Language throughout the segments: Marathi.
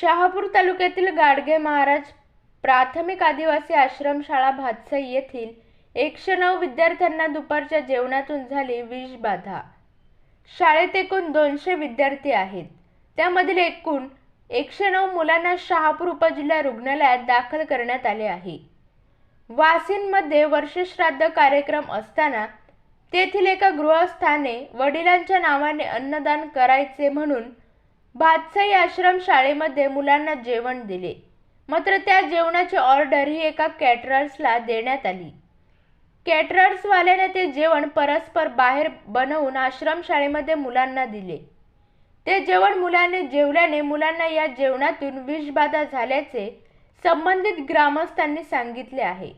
शहापूर तालुक्यातील गाडगे महाराज प्राथमिक आदिवासी आश्रमशाळा भातसई येथील एकशे नऊ विद्यार्थ्यांना दुपारच्या जेवणातून झाली विषबाधा शाळेत एकूण दोनशे विद्यार्थी आहेत. त्यामधील एकूण एकशे नऊ मुलांना शहापूर उपजिल्हा रुग्णालयात दाखल करण्यात आले आहे. वासिनमध्ये वर्षश्राद्ध कार्यक्रम असताना तेथील एका गृहस्थाने वडिलांच्या नावाने अन्नदान करायचे म्हणून भातसाई आश्रम शाळेमध्ये मुलांना जेवण दिले. मात्र त्या जेवणाची ऑर्डर ही एका कॅटरर्सला देण्यात आली. कॅटरर्सवाल्याने ते जेवण परस्पर बाहेर बनवून आश्रमशाळेमध्ये मुलांना दिले. ते जेवण मुलांनी जेवल्याने मुलांना या जेवणातून विषबाधा झाल्याचे संबंधित ग्रामस्थांनी सांगितले आहे.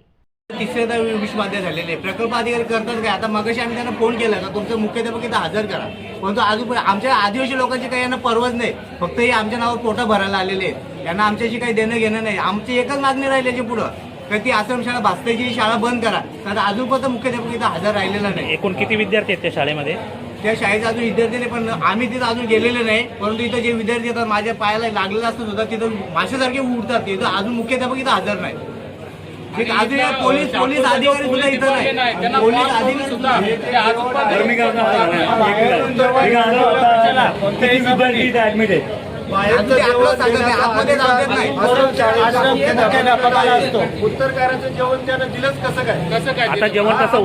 तिसऱ्यादा विषबाधा झालेले. आहे प्रकल्प अधिकारी करतात काय? आता मगाशी आम्ही त्यांना फोन केला का? तुमचं मुख्याध्यापक इथं हजर करा. परंतु अजून आमच्या आदिवासी लोकांची काही यांना परवच नाही. फक्त हे आमच्या नावावर पोटा भरायला आलेले आहेत. यांना आमच्याशी काही देणं घेणं नाही. आमची एकच मागणी राहिली याच्या पुढं. का ती आश्रमशाळा भास्ताची शाळा बंद करा. कारण अजूनपर्यंत मुख्याध्यापक इथं हजर राहिलेला नाही. एकूण किती विद्यार्थी आहेत त्या शाळेमध्ये? त्या शाळेचे अजून विद्यार्थी नाही पण आम्ही तिथं अजून गेलेले नाही. परंतु इथं जे विद्यार्थी येतात माझ्या पायाला लागलेलं असतं सुद्धा तिथं माशासारखे उडतात. तिथं अजून मुख्याध्यापक इथं हजर नाही. पोलीस पोलीस अधिकारी सुद्धा इथं नाही. पोलीस अधिकारी इथे ऍडमिट आपलं सांगत नाही, आतमध्ये जाऊ देत नाही. उत्तर कार्याचं जेवण त्यानं दिलंच कसं काय? कसं काय आता जेवण कसं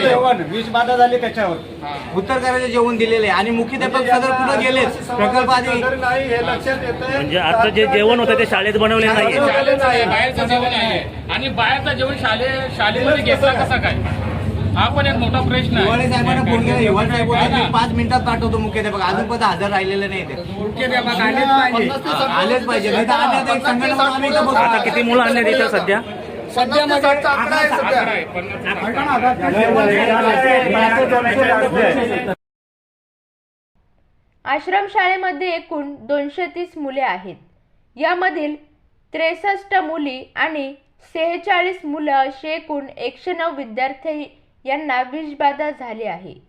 जेवण. वीज बाधा झाली त्याच्यावर. उत्तर करायचं जेवण दिलेलं आहे. आणि मुख्याध्यापक सदर कुठं गेलेच प्रकल्प अधिकारी नाही हे लक्षात येतं म्हणजे आता जे जेवण होतं ते शाळेत बनवले आहे बाहेरचं जेवण आहे. आणि बाहेरचं जेवण शाळे शाळेमध्ये घेतला कसा काय? हा पण एक मोठा प्रश्न हिवाळे आहे साहेबांना फोन केला हिवाळे साहेब बोलले, मी पाच मिनिटात पाठवतो मुख्याध्यापक अजूनपर्यंत हजर राहिलेले नाही ते. आलेच पाहिजे. नाही तर आले तर एक संघटना म्हणून आम्ही इथं बसू. आता किती मुलं आणले तिथं सध्या? सध्या मध्ये आकडा आहे सध्या. आहे, पन्नास आश्रमशाळेमध्ये एकूण दोनशे तीस मुले आहेत. यामधील त्रेसष्ट मुली आणि सेहेचाळीस मुलं अशी एकूण एकशे नऊ विद्यार्थी यांना विषबाधा झाली आहे.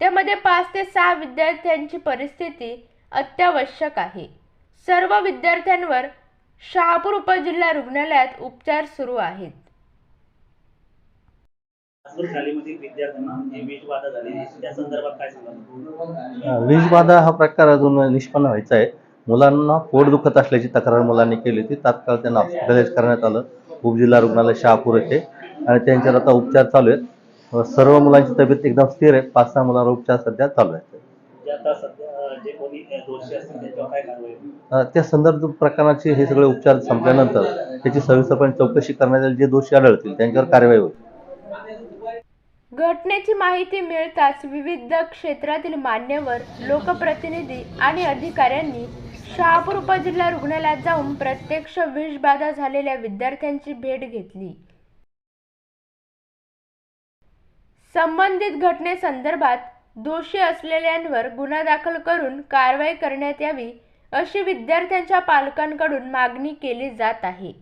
त्यामध्ये पाच ते सहा विद्यार्थ्यांची परिस्थिती अत्यावश्यक आहे. सर्व विद्यार्थ्यांवर शहापूर उपजिल्हा रुग्णालयात उपचार सुरू आहेत. विषबाधा झाली त्या संदर्भात काय सांगाल? विषबाधा हा प्रकार अजून निष्पन्न व्हायचा आहे. मुलांना पोट दुखत असल्याची तक्रार मुलांनी केली होती. तात्काळ त्यांना हॉस्पिटलाइज करण्यात आलं. उपजिल्हा रुग्णालय शहापूर येथे. आणि त्यांच्यावर आता उपचार चालू आहेत. सर्व मुलांची तब्येत एकदम स्थिर आहे. पाच सहा मुलांवर उपचार सध्या चालू आहेत. जे आता सध्या जे कोणी दोषी असतील त्याच्यावर काय कारवाई होईल? अ, त्या संदर्भ प्रकरणाचे हे सगळे उपचार संपल्यानंतर त्याची सविस्तरपणे चौकशी करण्यात येईल. जे दोषी आढळतील त्यांच्यावर कारवाई होईल. घटनेची माहिती मिळताच विविध क्षेत्रातील मान्यवर लोकप्रतिनिधी आणि अधिकाऱ्यांनी शहापूर उपजिल्हा रुग्णालयात जाऊन प्रत्यक्ष विषबाधा झालेल्या विद्यार्थ्यांची भेट घेतली. संबंधित घटनेसंदर्भात दोषी असलेल्यांवर गुन्हा दाखल करून कारवाई करण्यात यावी अशी विद्यार्थ्यांच्या पालकांकडून मागणी केली जात आहे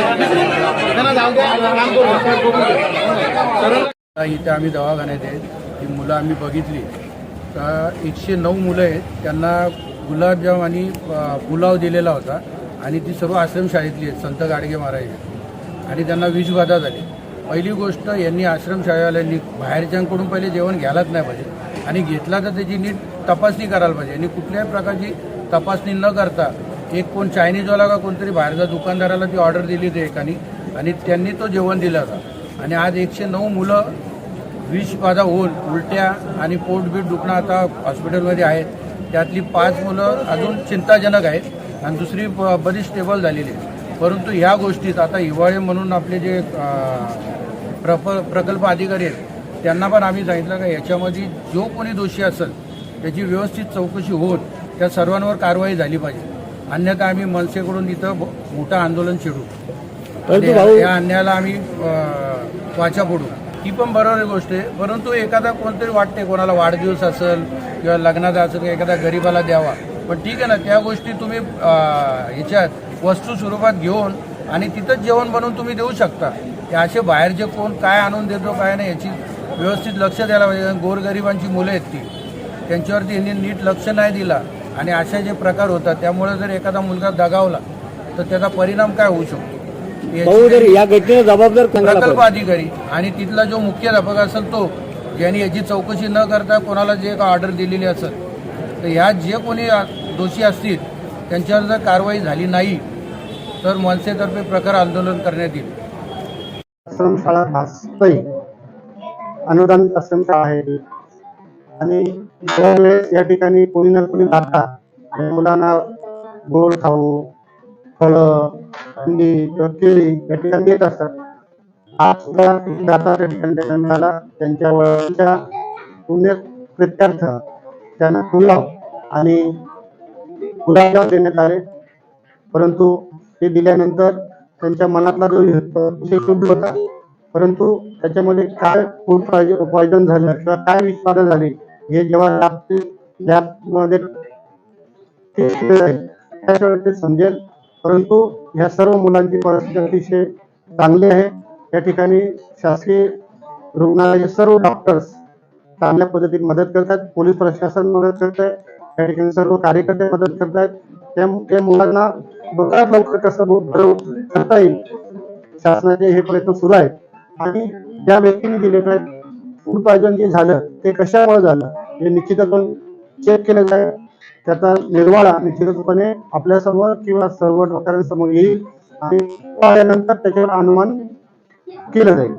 आता इथे आम्ही दवाखान्यात आहेत ही मुलं आम्ही बघितली. तर एकशे नऊ मुलं आहेत. त्यांना गुलाबजाम आणि पुलाव दिलेला होता. आणि ती सर्व आश्रमशाळेतली आहेत. संत गाडगे महाराज आणि त्यांना विषबाधा झाली. पहिली गोष्ट यांनी आश्रमशाळेवाल्यांनी बाहेरच्यांकडून पहिले जेवण घ्यायलाच नाही पाहिजे. आणि घेतला तर त्याची नीट तपासणी करायला पाहिजे. आणि कुठल्याही प्रकारची तपासणी न करता एक कोण चायनीजवाला का कोणतरी बाहेरच्या दुकानदाराला ती ऑर्डर दिली होती एकाने आणि त्यांनी तो जेवण दिला होता. आणि आज एकशे नऊ मुलं विष बाधा होऊन उलट्या आणि पोटबीट दुखणं आता हॉस्पिटलमध्ये आहेत. त्यातली पाच मुलं अजून चिंताजनक आहेत आणि दुसरी ब- बरीच स्टेबल झालेली आहे परंतु ह्या गोष्टीत आता हिवाळे म्हणून आपले जे प्रप प्रकल्प अधिकारी आहेत त्यांना पण आम्ही सांगितलं का याच्यामध्ये जो कोणी दोषी असेल त्याची व्यवस्थित चौकशी होऊन त्या सर्वांवर कारवाई झाली पाहिजे. अन्यथा आम्ही मनसेकडून इथं मोठं आंदोलन छेडू. या- अन्यायाला आम्ही वाचा फोडू. ही पण बरोबर गोष्ट आहे. परंतु एखादा कोणतरी वाटते कोणाला वाढदिवस असेल किंवा लग्नाचा असेल किंवा एखाद्या गरीबाला द्यावा. पण ठीक आहे ना त्या गोष्टी तुम्ही ह्याच्यात वस्तू स्वरूपात घेऊन आणि तिथंच जेवण बनवून तुम्ही देऊ शकता. हे असे बाहेरचे कोण काय आणून देतो काय नाही याची व्यवस्थित लक्ष द्यायला पाहिजे. गोरगरिबांची मुलं आहेत ती. त्यांच्यावरती यांनी नीट लक्ष नाही दिला. आणि अशा जे प्रकार होतात त्यामुळे जर एखादा मुलगा दगावला तर त्याचा परिणाम काय होऊ शकतो? या घटनेला जबाबदार प्रकल्प अधिकारी आणि तिथला जो मुख्याध्यापक असेल तो ज्यांनी याची चौकशी न करता कोणाला जे ऑर्डर दिलेली असेल तर ह्या जे कोणी दोषी असतील त्यांच्यावर जर कारवाई झाली नाही तर मनसेतर्फे प्रकार आंदोलन करण्यात येईल. आश्रमशाळा भासतई अनुदानित आश्रमशाळा आहे. आणि या ठिकाणी कोणी ना कोणी जातात. मुलांना गोड खाऊ फळं अंडी केळी या ठिकाणी देत असतात. आज सुद्धा जातात या ठिकाणी त्यांना त्यांच्या वयाच्या पुण्य प्रित्यर्थ त्यांना पुलाव आणि गुलाबजाम देण्यात आले. परंतु ते दिल्यानंतर त्यांच्या मनातला जो विषय शुद्ध होता परंतु त्याच्यामध्ये काय फूड पॉयझन झालं किंवा काय विषबाधा झाली हे जेव्हा लॅब लॅबमध्ये ते समजेल. परंतु ह्या सर्व मुलांची परिस्थिती अतिशय चांगली आहे. या ठिकाणी शासकीय रुग्णालयाचे सर्व डॉक्टर्स चांगल्या पद्धतीने मदत करतात. पोलीस प्रशासन मदत करत आहे या ठिकाणी सर्व कार्यकर्ते मदत करतात त्या त्या मुलांना लवकरात लवकर कसं करता येईल. शासनाचे हे प्रयत्न सुरू आहेत. आणि ज्या व्यक्तीने दिलेलं फूड पॉयझन जे झालं ते कशामुळे झालं? हे निश्चितच चेक केलं जाईल. त्याचा निर्वाळा निश्चितपणे आपल्यासमोर किंवा सर्व डॉक्टरांसमोर येईल आणि आल्यानंतर त्याच्यावर अनुमान केलं जाईल.